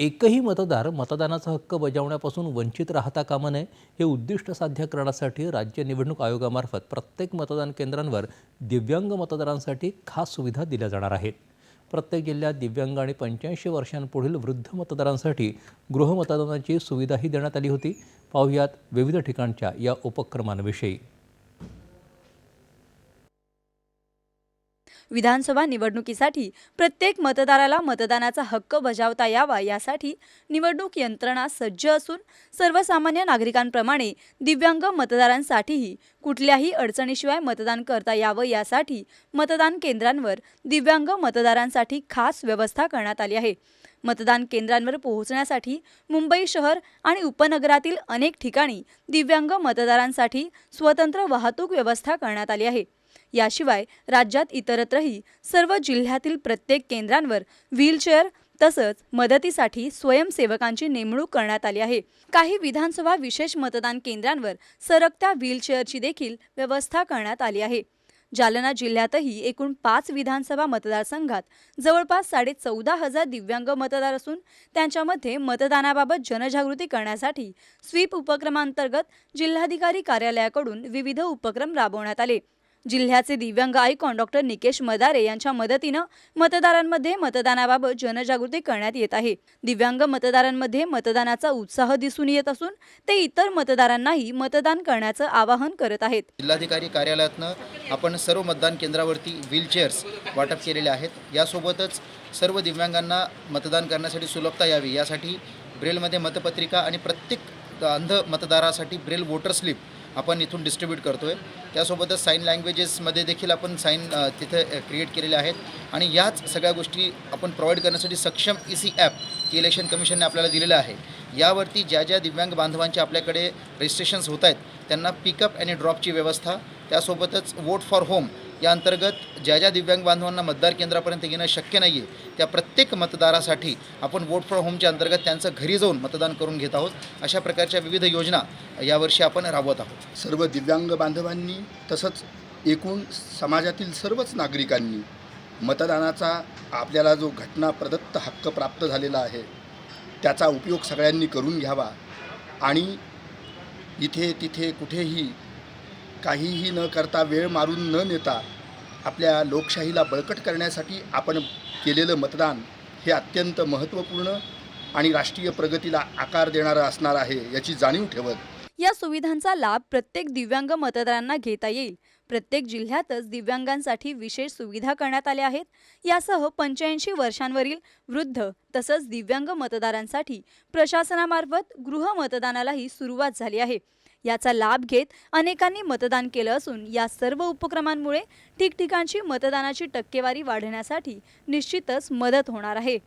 एकही मतदार मतदानाचा हक्क बजावण्यापासून वंचित राहता कामा नये हे उद्दिष्ट साध्य करण्यासाठी राज्य निवडणूक आयोगामार्फत प्रत्येक मतदान केंद्रांवर दिव्यांग मतदारांसाठी खास सुविधा दिल्या जाणार आहेत. प्रत्येक जिल्ह्यात दिव्यांग आणि पंच्याऐंशी वर्षांपुढील वृद्ध मतदारांसाठी गृहमतदानाची सुविधाही देण्यात आली होती. पाहुयात विविध ठिकाणच्या या उपक्रमांविषयी. विधानसभा निवडणुकीसाठी प्रत्येक मतदाराला मतदानाचा हक्क बजावता यावा यासाठी निवडणूक यंत्रणा सज्ज असून सर्वसामान्य नागरिकांप्रमाणे दिव्यांग मतदारांसाठीही कुठल्याही अडचणीशिवाय मतदान करता यावं यासाठी मतदान केंद्रांवर दिव्यांग मतदारांसाठी खास व्यवस्था करण्यात आली आहे. मतदान केंद्रांवर पोहोचण्यासाठी मुंबई शहर आणि उपनगरातील अनेक ठिकाणी दिव्यांग मतदारांसाठी स्वतंत्र वाहतूक व्यवस्था करण्यात आली आहे. याशिवाय राज्यात इतरत्रही सर्व जिल्ह्यातील प्रत्येक केंद्रांवर व्हीलचेअर तसंच मदतीसाठी स्वयंसेवकांची नेमणूक करण्यात आली आहे. काही विधानसभा विशेष मतदान केंद्रांवर सरकत्या व्हीलचेअरची देखील व्यवस्था करण्यात आली आहे. जालना जिल्ह्यातही एकूण पाच विधानसभा मतदारसंघात जवळपास साडे चौदा हजार दिव्यांग मतदार असून त्यांच्यामध्ये मतदानाबाबत जनजागृती करण्यासाठी स्वीप उपक्रमांतर्गत जिल्हाधिकारी कार्यालयाकडून विविध उपक्रम राबवण्यात आले. जिल्ह्याचे दिव्यांग आयकॉन डॉक्टर निकेश मदारे यांच्या मदतीनं मतदारांमध्ये मतदानाबाबत जनजागृती करण्यात येत आहे. दिव्यांग मतदारांमध्ये मतदानाचा उत्साह दिसून येत असून ते इतर मतदारांनाही मतदान करण्याचं आवाहन करत आहेत. जिल्हाधिकारी कार्यालयातनं आपण सर्व मतदान केंद्रावरती व्हीलचेअर्स वाटप केलेले आहेत. यासोबतच सर्व दिव्यांगांना मतदान करण्यासाठी सुलभता यावी. यासाठी ब्रेलमध्ये मतपत्रिका आणि प्रत्येक अंध मतदारासाठी ब्रेल वोटर स्लिप आपण इथून डिस्ट्रीब्यूट करतो आहे त्यासोबतच साईन लँग्वेजेसमध्ये देखील आपण साईन तिथे क्रिएट केलेले आहेत. आणि याच सगळ्या गोष्टी आपण प्रोव्हाइड करण्यासाठी सक्षम ई सी ॲप की इलेक्शन कमिशनने आपल्याला दिलेलं आहे. यावरती ज्या ज्या दिव्यांग बांधवांचे आपल्याकडे रजिस्ट्रेशन्स होत आहेत त्यांना पिकअप आणि ड्रॉपची व्यवस्था. त्यासोबतच वोट फॉर होम या अंतर्गत ज्या ज्या दिव्यांग बांधवांना मतदार केंद्रापर्यंत येणं शक्य नाही आहे त्या प्रत्येक मतदारासाठी आपण वोट फ्रॉम होमच्या अंतर्गत त्यांचं घरी जाऊन मतदान करून घेत आहोत. अशा प्रकारच्या विविध योजना यावर्षी आपण राबवत आहोत. सर्व दिव्यांग बांधवांनी तसंच एकूण समाजातील सर्वच नागरिकांनी मतदानाचा आपल्याला जो घटना प्रदत्त हक्क प्राप्त झालेला आहे त्याचा उपयोग सगळ्यांनी करून घ्यावा आणि इथे तिथे कुठेही काहीही न करता वेळ मारून न नेता आपल्या लोकशाहीला बळकट करण्यासाठी आपण केलेलं मतदान हे अत्यंत महत्त्वपूर्ण आणि राष्ट्रीय प्रगतीला आकार देणारं असणार आहे याची जाणीव ठेवत. या सुविधांचा लाभ प्रत्येक दिव्यांग मतदारांना घेता येईल. प्रत्येक जिल्ह्यातच दिव्यांगांसाठी विशेष सुविधा करण्यात आल्या आहेत. यासह पंच्याऐंशी वर्षांवरील वृद्ध तसंच दिव्यांग मतदारांसाठी प्रशासनामार्फत गृह मतदानालाही सुरुवात झाली आहे. याचा लाभ घेत अनेकांनी मतदान केलं असून या सर्व उपक्रमांमुळे ठिकठिकाणची मतदानाची टक्केवारी वाढण्यासाठी निश्चितच मदत होणार आहे.